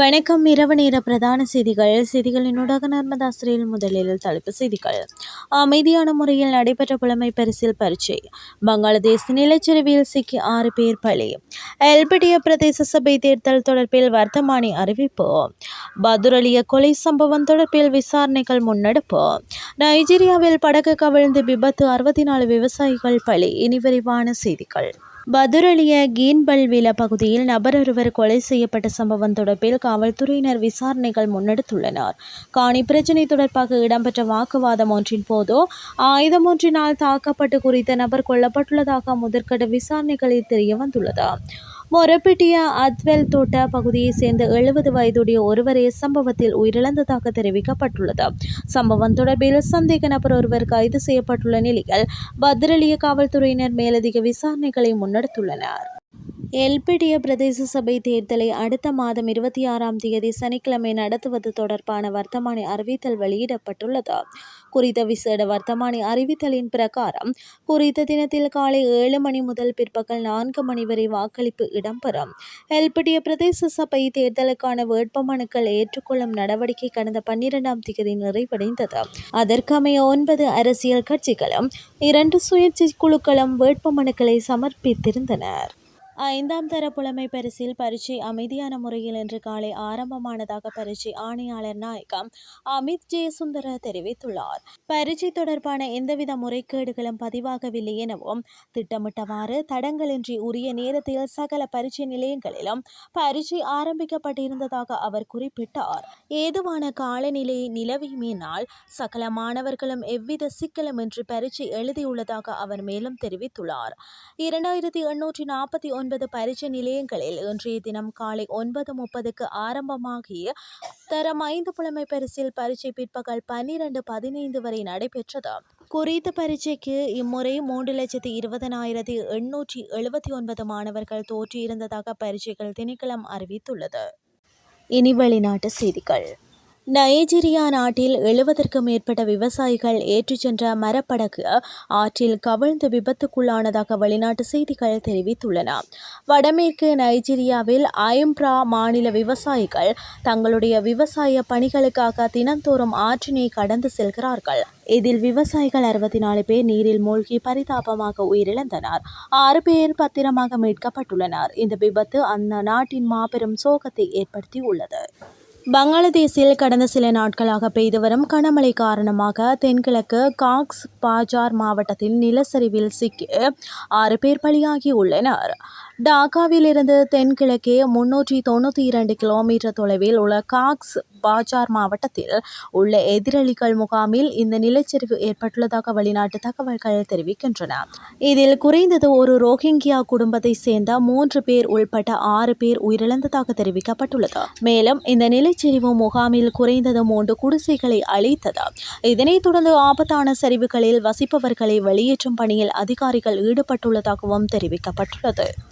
வணக்கம். இரவு நேர பிரதான செய்திகள். செய்திகளினூடாக நர்மதாசிரியில் முதலில் தலைப்பு செய்திகள். அமைதியான முறையில் நடைபெற்ற புலமை பரிசில் பரீட்சை. பங்களாதேஷ் நிலச்சரிவில் சிக்கி ஆறு பேர் பலி. எல்பிடிய பிரதேச சபை தேர்தல் தொடர்பில் வர்த்தமானி அறிவிப்பு. பதுரலிய கொலை சம்பவம் தொடர்பில் விசாரணைகள் முன்னெடுப்பு. நைஜீரியாவில் படகு கவிழ்ந்து விபத்து அறுபத்தி நாலு விவசாயிகள் பலி. இனி விரிவான செய்திகள். பதுரலிய கீன்பல்வில பகுதியில் நபரொருவர் கொலை செய்யப்பட்ட சம்பவம் தொடர்பில் காவல்துறையினர் விசாரணைகள் முன்னெடுத்துள்ளனர். காணி பிரச்சினை தொடர்பாக இடம்பெற்ற வாக்குவாதம் ஒன்றின் போது ஆயுதம் ஒன்றினால் தாக்கப்பட்டு குறித்த நபர் கொல்லப்பட்டுள்ளதாக முதற்கட்ட விசாரணைகளில் தெரிய வந்துள்ளது மொரப்பிட்டிய அத்வெல் தோட்ட பகுதியைச் சேர்ந்த எழுபது வயதுடைய ஒருவரே சம்பவத்தில் உயிரிழந்ததாக தெரிவிக்கப்பட்டுள்ளது. சம்பவம் தொடர்பில் சந்தேக நபர் ஒருவர் கைது செய்யப்பட்டுள்ள நிலையில் பத்ரலிய காவல்துறையினர் மேலதிக விசாரணைகளை முன்னெடுத்துள்ளனர். எல்பிடிய பிரதேச சபை தேர்தலை அடுத்த மாதம் இருபத்தி ஆறாம் தேதி சனிக்கிழமை நடத்துவது தொடர்பான வர்த்தமானி அறிவித்தல் வெளியிடப்பட்டுள்ளது. குறித்த விசேட வர்த்தமானி அறிவித்தலின் பிரகாரம் குறித்த தினத்தில் காலை ஏழு மணி முதல் பிற்பகல் நான்கு மணி வரை வாக்களிப்பு இடம்பெறும். எல்பிடிய பிரதேச சபை தேர்தலுக்கான வேட்புமனுக்கள் ஏற்றுக்கொள்ளும் நடவடிக்கை கடந்த பன்னிரெண்டாம் தேதி நிறைவடைந்தது. அதற்கமைய ஒன்பது அரசியல் கட்சிகளும் இரண்டு சுயேட்சை குழுக்களும் வேட்புமனுக்களை சமர்ப்பித்திருந்தனர். ஐந்தாம் தர புலமை பரிசில் பரீட்சை அமைதியான முறையில் இன்று காலை ஆரம்பமானதாக பரீட்சை ஆணையாளர் நாயகம் அமித் ஜெயசுந்தர தெரிவித்துள்ளார். பரீட்சை தொடர்பான எந்தவித முறைகேடுகளும் பதிவாகவில்லை எனவும் திட்டமிட்டவாறு தடங்களின்றி உரிய நேரத்தில் சகல பரீட்சை நிலையங்களிலும் பரீட்சை ஆரம்பிக்கப்பட்டிருந்ததாக அவர் குறிப்பிட்டார். ஏதுவான காலநிலை நிலவியமையினால் சகல மாணவர்களும் எவ்வித சிக்கலும் சிக்கலுமின்றி பரீட்சை எழுதியுள்ளதாக அவர் மேலும் தெரிவித்துள்ளார். இரண்டாயிரத்தி எண்ணூற்றி நாற்பத்தி ஒன்று ஒன்பது பரீட்சை நிலையங்களில் இன்றைய தினம் காலை ஒன்பது முப்பதுக்கு ஆரம்பமாகிய தரம் ஐந்து புலமை பரிசில் பரீட்சை பிற்பகல் பன்னிரண்டு பதினைந்து வரை நடைபெற்றது. குறித்த பரீட்சைக்கு இம்முறை மூன்று லட்சத்தி இருபதனாயிரத்தி எண்ணூற்றி எழுபத்தி ஒன்பது மாணவர்கள் தோற்றியிருந்ததாக பரீட்சைகள் திணைக்களம் அறிவித்துள்ளது. இனி வெளிநாட்டு செய்திகள். நைஜீரியா நாட்டில் எழுபதற்கும் மேற்பட்ட விவசாயிகள் ஏற்றிச் சென்ற மரப்படகு ஆற்றில் கவிழ்ந்து விபத்துக்குள்ளானதாக வெளிநாட்டு செய்திகள் தெரிவித்துள்ளன. வடமேற்கு நைஜீரியாவில் ஐம்ப்ரா மாநில விவசாயிகள் தங்களுடைய விவசாய பணிகளுக்காக தினந்தோறும் ஆற்றினை கடந்து செல்கிறார்கள். இதில் விவசாயிகள் அறுபத்தி நாலு பேர் நீரில் மூழ்கி பரிதாபமாக உயிரிழந்தனர். ஆறு பேர் பத்திரமாக மீட்கப்பட்டுள்ளனர். இந்த விபத்து அந்த நாட்டின் மாபெரும் சோகத்தை ஏற்படுத்தியுள்ளது. பங்களாதேஷில் கடந்த சில நாட்களாக பெய்து வரும் கனமழை காரணமாக தென்கிழக்கு காக்ஸ் பாஜார் மாவட்டத்தில் நிலச்சரிவில் சிக்கி ஆறு பேர் பலியாகியுள்ளனர். டாக்காவிலிருந்து தென்கிழக்கே முன்னூற்றி தொண்ணூற்றி இரண்டு கிலோமீட்டர் தொலைவில் உள்ள காக்ஸ் பாஜார் மாவட்டத்தில் உள்ள எதிரொலிகள் முகாமில் இந்த நிலச்சரிவு ஏற்பட்டுள்ளதாக வெளிநாட்டு தகவல்கள் தெரிவிக்கின்றன. இதில் குறைந்தது ஒரு ரோஹிங்கியா குடும்பத்தை சேர்ந்த மூன்று பேர் உள்பட்ட ஆறு பேர் உயிரிழந்ததாக தெரிவிக்கப்பட்டுள்ளது. மேலும் இந்த நிலச்சரிவு முகாமில் குறைந்தது மூன்று குடிசைகளை அழித்தது. இதனைத் தொடர்ந்து ஆபத்தான சரிவுகளில் வசிப்பவர்களை வெளியேற்றும் பணியில் அதிகாரிகள் ஈடுபட்டுள்ளதாகவும் தெரிவிக்கப்பட்டுள்ளது.